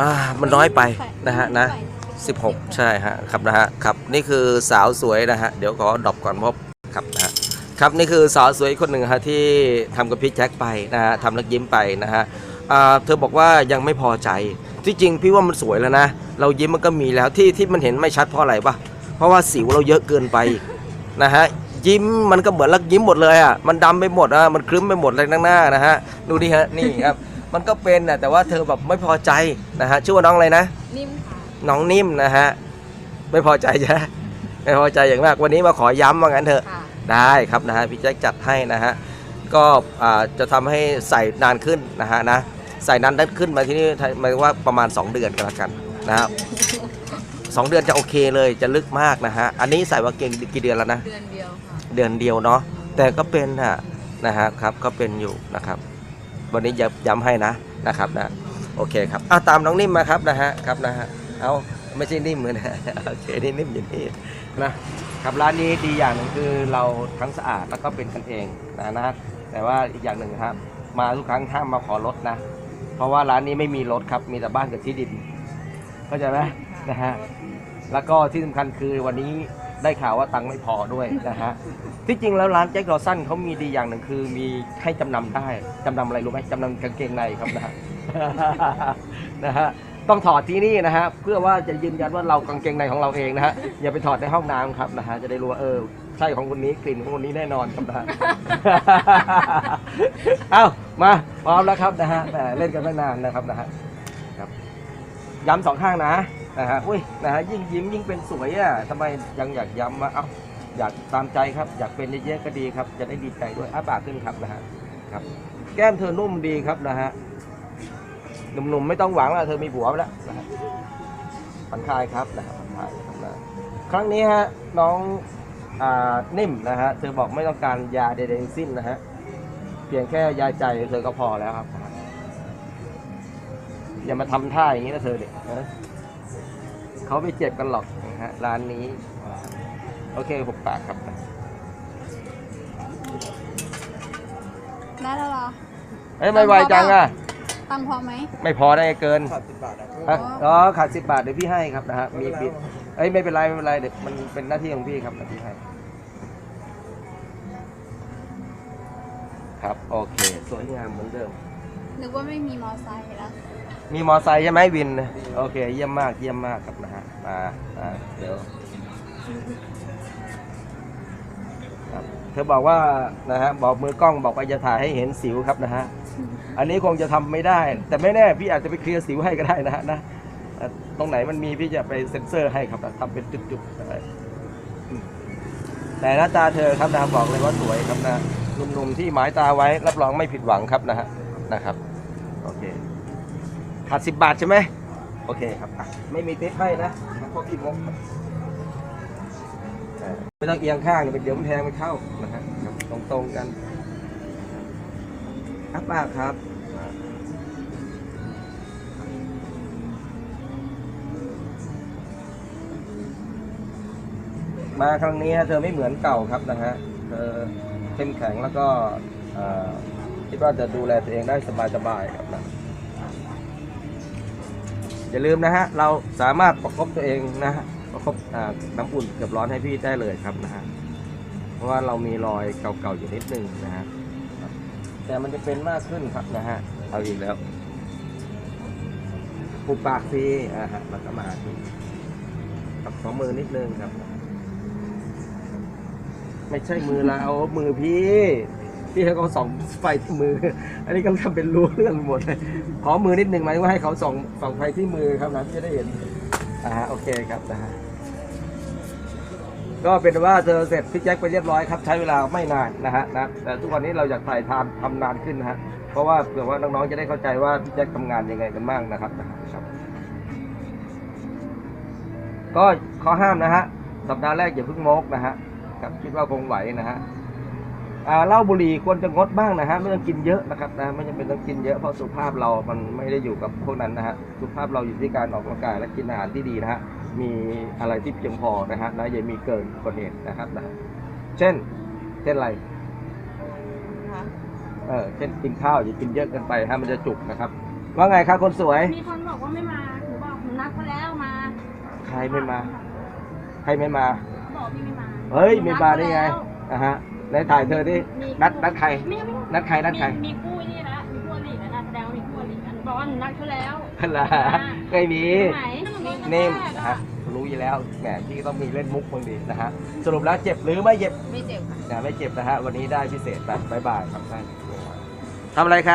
อ่ามันน้อยไปนะฮะนะ 16 ใช่ฮะครับนะฮะครับนี่คือสาวสวยนะฮะเดี๋ยวขอดรอปก่อนเพราะครับนะฮะครับนี่คือสาวสวยคนหนึ่งฮะที่ทำกับพี่แจ็คไปนะฮะทำแล้วยิ้มไปนะฮะอ่าเธอบอกว่ายังไม่พอใจที่จริงพี่ว่ามันสวยแล้วนะ เรายิ้มมันก็มีแล้วที่ที่มันเห็นไม่ชัดเพราะอะไรปะเพราะว่าสิวเราเยอะเกินไปนะฮะยิ้มมันก็เหมือนลักยิ้มหมดเลยอะมันดำไปหมดอะมันครึ้มไปหมดเลยข้างหน้านะฮะดูดิฮะนี่ครับ มันก็เป็นนะแต่ว่าเธอแบบไม่พอใจนะฮะชื่อว่าน้องอะไรนะ นิ่มค่ะ น้องนิ่มนะฮะไม่พอใจใช่ไหมไม่พอใจอย่างมากวันนี้มาขอย้ำว่างั้นเถอะค่ะ ได้ครับนะฮะพี่แจ็คจัดให้นะฮะก็อ่าจะทำให้ใส่นานขึ้นนะฮะนะใส่นานขึ้นมาที่นี่หมายว่าประมาณ 2 เดือนกันละกันนะครับสองเดือนจะโอเคเลยจะลึกมากนะฮะอันนี้ใส่ว่าเก่งกี่เดือนแล้วนะ เดือนเดียวค่ะ เดือนเดียวเนาะแต่ก็เป็นฮะนะฮะครับก็เป็นอยู่นะครับ วันนี้ย้ำให้นะนะครับนะโอเคครับอะตามน้องนิ่มมาครับนะฮะครับนะฮะเอาไม่ใช่นิ่มเลยนะโอเคนี่นิ่มอยู่นี่นะครับร้านนี้ดีอย่างหนึ่งคือเราทั้งสะอาดแล้วก็เป็นกันเองนะนะแต่ว่าอีกอย่างหนึ่งครับ มาทุกครั้งห้ามมาขอรถนะ เพราะว่าร้านนี้ไม่มีรถครับมีแต่บ้านกับที่ดินเข้าใจไหมนะฮะแล้วก็ที่สำคัญคือวันนี้ ได้ข่าวว่าตังค์ไม่พอด้วยนะฮะที่จริงแล้วร้านแจ็คดอสันเขามีดีอย่างหนึ่งคือ มีให้จำนำได้จำนำอะไรรู้ไหมจำนำกางเกงในครับนะฮะนะฮะต้องถอดที่นี่นะฮะเพื่อว่าจะยืนยันว่าเรากางเกงในของเราเองนะฮะอย่าไปถอดในห้องน้ำครับนะฮะจะได้รู้ว่าเออใช่ของคนนี้กลิ่นของคนนี้แน่นอนครับนะฮะ เอ้ามาพร้อมแล้วครับนะฮะแต่เล่นกันไม่นานนะครับนะฮะครับย้ำสองข้างนะ นะฮะอุ้ยนะฮะยิ่งยิ้มยิ่งเป็นสวยอะทำไมยังอยากย้ำว่าเอ้าอยากตามใจครับ อยากเป็นเยอะๆก็ดีครับ จะได้ดีใจด้วยอ้าปากขึ้นครับนะฮะครับ แก้มเธอนุ่มดีครับนะฮะหนุ่มๆไม่ต้องหวังแล้วเธอมีผัวไปแล้วนะฮะผ่อนคลายครับนะฮะผ่อนคลายครับนะครั้งนี้ฮะน้องอ่านิ่มนะฮะเธอบอกไม่ต้องการยาใดๆทั้งสิ้นนะฮะเพียงแค่ยาใจเธอก็พอแล้วครับ อย่ามาทำท่าอย่างนี้นะเธอเด็กนะ เขาไม่เจ็บกันหรอกนะฮะร้านนี้ โอเคหกปากครับได้แล้วเหรอเอ้ยไม่ไวจังอะตังค์พอไหม ไม่พอได้เกินขาดสิบบาทนะฮะอ๋อขาดสิบบาทเดี๋ยวพี่ให้ครับนะฮะมีบิดเอ้ยไม่เป็นไรไม่เป็นไรเดี๋ยวมันเป็นหน้าที่ของพี่ครับเดี๋ยวพี่ให้ ครับโอเคสวยงามเหมือนเดิม นึกว่าไม่มีมอไซค์แล้ว มีมอไซค์ใช่ไหมวิน โอเค เยี่ยมมากเยี่ยมมากครับนะฮะมาอ่าเดี๋ยวครับเธอบอกว่านะฮะบอกมือกล้องบอกว่าจะถ่ายให้เห็นสิวครับนะฮะอันนี้คงจะทำไม่ได้ แต่ไม่แน่พี่อาจจะไปเคลียร์สิวให้ก็ได้นะฮะนะตรงไหนมันมีพี่จะไปเซ็นเซอร์ให้ครับทำเป็นจุดๆอะไรแต่หน้าตาเธอครับนะบอกเลยว่าสวยครับนะหนุ่มๆที่หมายตาไว้รับรองไม่ผิดหวังครับนะฮะนะครับโอเค ขาดสิบบาทใช่ไหมโอเคครับอะไม่มีติ๊บให้นะพวกขี้งกเออไม่ต้องเอียงข้างเดี๋ยวเดี๋ยวมันแทงไม่เข้านะฮะครับตรงๆกันอัปปากครับมาครั้งนี้เธอไม่เหมือนเก่าครับนะฮะ เธอเข้มแข็งแล้วก็เอ่อคิดว่าจะดูแลตัวเองได้สบายๆครับนะ อย่าลืมนะฮะเราสามารถประคบตัวเองนะฮะประคบน้ำอุ่นเกือบร้อนให้พี่ได้เลยครับนะฮะเพราะว่าเรามีรอยเก่าๆอยู่นิดนึงนะฮะแต่มันจะเป็นมากขึ้นครับนะฮะเอาอีกแล้วปุบปากซีอ่าฮะมันก็มาทีกับสองมือนิดนึงครับ ไม่ใช่มือเรามือพี่ พี่เขาส่องไฟที่มือ อันนี้ก็ทำเป็นรู้เรื่องหมดเลยขอมือนิดหนึ่งไหมว่าให้เขาส่องส่องไฟที่มือครับนะพี่จะได้เห็นอ่าฮะโอเคครับนะฮะก็เป็นว่าเธอเสร็จพี่แจ็คไปเรียบร้อยครับ ใช้เวลาไม่นานนะฮะนะแต่ทุกวันนี้เราอยากถ่ายทานทำนานขึ้นนะฮะเพราะว่าเผื่อว่าน้องๆจะได้เข้าใจว่าพี่แจ็คทำงานยังไงกันบ้างนะครับนะครับ ก็ข้อห้ามนะฮะสัปดาห์แรกอย่าเพิ่งโมกนะฮะครับคิดว่าคงไหวนะฮะ เหล้าบุหรี่ควรจะงดบ้างนะฮะไม่ต้องกินเยอะนะครับนะไม่จำเป็นต้องกินเยอะเพราะสุขภาพเรา มันไม่ได้อยู่กับพวกนั้นนะฮะสุขภาพเราอยู่ที่การออกกำลังกายและกินอาหารที่ดีนะฮะมีอะไรที่เพียงพอนะฮะนะอย่ามีเกินกว่าเหตุนะครับนะเช่น เช่นอะไรเออเช่นกินข้าวอย่ากินเยอะเกินไปฮะมันจะจุกนะครับ ว่าไงครับคนสวย มีคนบอกว่าไม่มารไม่มา ใครไม่มา บอกพี่ไม่มา เฮ้ยไม่มาได้ไงนะฮะ ในถ่ายเธอดิ นัดนัดใคร ไม่ไม่นัดใครนัดใคร มีมีคู่นี่ละมีคู่อลีกันนะแสดงว่ามีคู่อลีกันบอกว่าหนูนัดเขาแล้วล่ะไม่มีไหนนิ่มนะฮะรู้อยู่แล้วแหมพี่ต้องมีเล่นมุกบางดีนะฮะสรุปแล้วเจ็บหรือไม่เจ็บไม่เจ็บค่ะ นะไม่เจ็บนะฮะวันนี้ได้พิเศษแบบบายบายครับท่านทำอะไรครับ